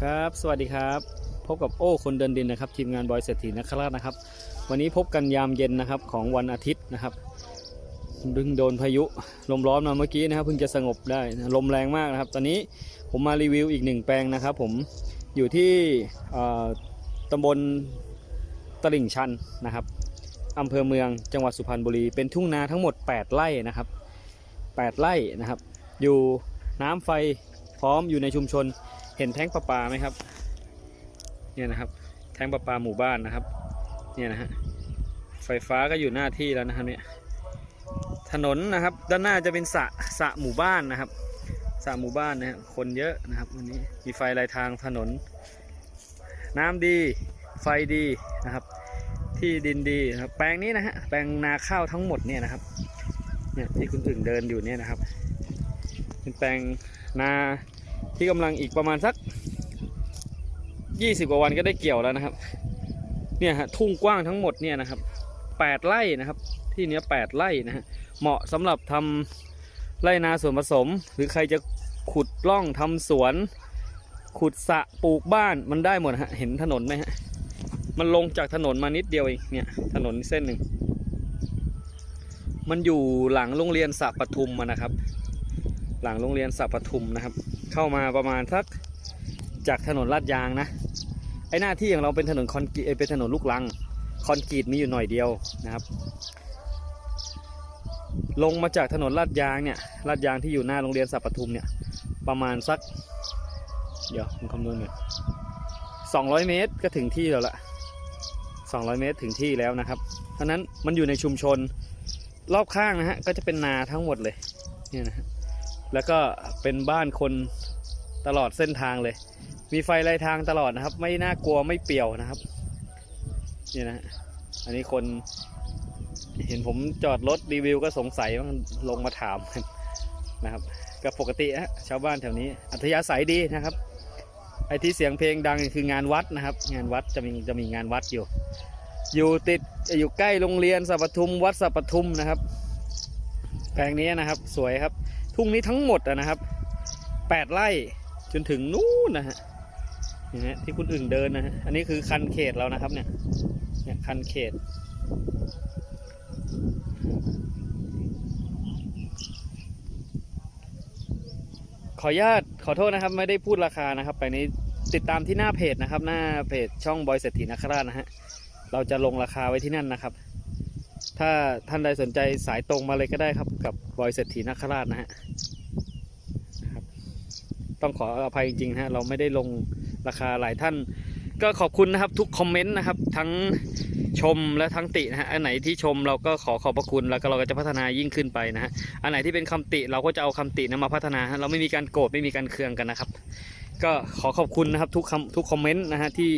ครับ สวัสดีครับ พบกับโอ้คนเดินดินนะครับ ทีมงานบอยเศรษฐีนคราชนะครับ วันนี้พบกันยามเย็นนะครับของวันอาทิตย์นะครับดึงโดนพายุลมร้อนมาเมื่อกี้นะครับเพิ่งจะสงบได้ลมแรงมากนะครับ ตอนนี้ผมมารีวิวอีกหนึ่งแปลงนะครับ ผมอยู่ที่ตำบลตลิ่งชันนะครับอำเภอเมืองจังหวัดสุพรรณบุรีเป็นทุ่งนาทั้งหมด 8 ไร่นะครับ 8 ไร่นะครับ อยู่น้ำไฟพร้อมอยู่ในชุมชน เห็นแท้งประปาไหมครับ เนี่ยนะครับ แท้งประปาหมู่บ้านนะครับ เนี่ยนะฮะ ไฟฟ้าก็อยู่หน้าที่แล้วนะครับเนี่ย ถนนนะครับ ด้านหน้าจะเป็นสระสระหมู่บ้านนะครับสระหมู่บ้านนะฮะคนเยอะนะครับวันนี้มีไฟลายทางถนน น้ำดี ไฟดีนะครับ ที่ดินดีนะครับ แปลงนี้นะฮะ แปลงนาข้าวทั้งหมดเนี่ยนะครับ เนี่ยที่คุณอึ่งเดินอยู่เนี่ยนะครับ เป็นแปลงนา ที่กำลังอีกประมาณสัก 20 กว่าวันก็ได้เกี่ยวแล้วนะครับ เนี่ยฮะทุ่งกว้างทั้งหมดเนี่ยนะครับ8ไร่นะครับ ที่เนี้ย8ไร่นะฮะเหมาะสำหรับทำไร่นาส่วนผสม หรือใครจะขุดร่องทำสวน ขุดสะปลูกบ้านมันได้หมดฮะเห็นถนนไหมฮะมันลงจากถนนมานิดเดียวเองเนี่ยถนนเส้นหนึ่งมันอยู่หลังโรงเรียนสระปทุมนะครับ หลังโรงเรียนสระปทุมนะครับ เข้ามาประมาณสักจากถนนลาดยางนะไอหน้าที่ของเราเป็นถนนคอนกรีตเอ้ยเป็นถนนลูกรังคอนกรีตมีอยู่หน่อยเดียวนะครับ ลงมาจากถนนลาดยางเนี่ยลาดยางที่อยู่หน้าโรงเรียนสัปทุมเนี่ยประมาณสัก เดี๋ยวผมคำนวณหน่อยสองร้อยเมตรก็ถึงที่แล้วละสองร้อยเมตรถึงที่แล้วนะครับเพราะฉะนั้นมันอยู่ในชุมชนรอบข้างนะฮะก็จะเป็นนาทั้งหมดเลยเนี่ยนะฮะ แล้วก็เป็นบ้านคนตลอดเส้นทางเลย มีไฟลายทางตลอดนะครับ ไม่น่ากลัวไม่เปี่ยวนะครับ นี่นะ อันนี้คน เห็นผมจอดรถรีวิวก็สงสัยว่าลงมาถามกันนะครับก็ปกติฮะชาวบ้านแถวนี้ อัธยาศัยดีนะครับ ไอที่เสียงเพลงดังคืองานวัดนะครับ งานวัดจะมีจะมีงานวัดอยู่ อยู่ติดอยู่ใกล้โรงเรียนสัปทุมวัดสัปทุมนะครับแปลงนี้นะครับ สวยครับ ทุ่งนี้ทั้งหมดนะครับแปดไร่จนถึงนู้นนะฮะนี่ฮะที่คุณอึ่งเดินนะฮะอันนี้คือคันเขตแล้วนะครับเนี่ยเนี่ยคันเขต ขออนุญาตขอโทษนะครับ ไม่ได้พูดราคานะครับ ไปนี้ติดตามที่หน้าเพจนะครับ หน้าเพจช่องบอยเศรษฐีนคราชนะฮะเราจะลงราคาไว้ที่นั่นนะครับ ถ้าท่านใดสนใจสายตรงมาเลยก็ได้ครับ กับบอยเศรษฐีนคราชนะฮะต้องขออภัยจริงๆนะฮะเราไม่ได้ลงราคาหลายท่าน ก็ขอบคุณนะครับทุกคอมเมนต์นะครับ ทั้งชมและทั้งตินะฮะอันไหนที่ชมเราก็ขอขอบพระคุณแล้วก็เราก็จะพัฒนายิ่งขึ้นไปนะฮะอันไหนที่เป็นคำติเราก็จะเอาคำตินั้นมาพัฒนาเราไม่มีการโกรธไม่มีการเคืองกันนะครับ ก็ขอขอบคุณนะครับทุกคำทุกคอมเมนต์นะฮะที่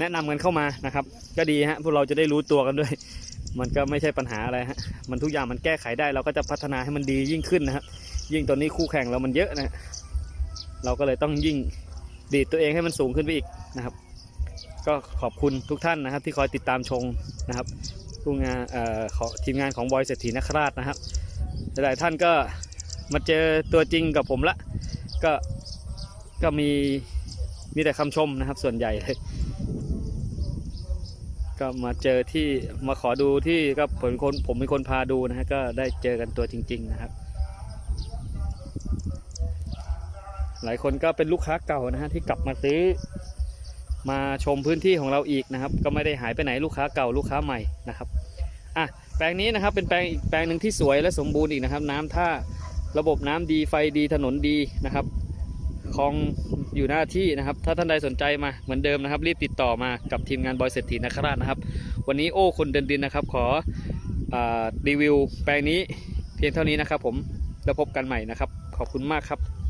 แนะนำกันเข้ามานะครับ ก็ดีฮะพวกเราจะได้รู้ตัวกันด้วย มันก็ไม่ใช่ปัญหาอะไรฮะมันทุกอย่างมันแก้ไขได้ เราก็จะพัฒนาให้มันดียิ่งขึ้นนะฮะยิ่งตอนนี้คู่แข่งเรามันเยอะนะฮะเราก็เลยต้องยิ่งดีดตัวเองให้มันสูงขึ้นไปอีกนะครับ ก็ขอบคุณทุกท่านนะครับ ที่คอยติดตามชมนะครับทุกงานเอ่อขอทีมงานของบอยเศรษฐีนคราชนะครับหลายท่านก็มาเจอตัวจริงกับผมละก็ก็มีมีแต่คำชมนะครับส่วนใหญ่เลย ก็มาเจอที่มาขอดูที่ก็ผมคนผมเป็นคนพาดูนะฮะก็ได้เจอกันตัวจริง ๆ นะครับ หลายคนก็เป็นลูกค้าเก่านะฮะที่กลับมาซื้อ มาชมพื้นที่ของเราอีกนะครับ ก็ไม่ได้หายไปไหนลูกค้าเก่าลูกค้าใหม่นะครับอะแปลงนี้นะครับเป็นแปลงอีกแปลงหนึ่งที่สวยและสมบูรณ์อีกนะครับ น้ำท่าระบบน้ำดีไฟดีถนนดีนะครับ คลองอยู่หน้าที่นะครับ ถ้าท่านใดสนใจมาเหมือนเดิมนะครับ รีบติดต่อมากับทีมงานบอยเศรษฐีนคราชนะครับ วันนี้โอ้คนเดินดินนะครับ ขออรีวิวแปลงนี้เพียงเท่านี้นะครับ ผมแล้วพบกันใหม่นะครับ ขอบคุณมากครับ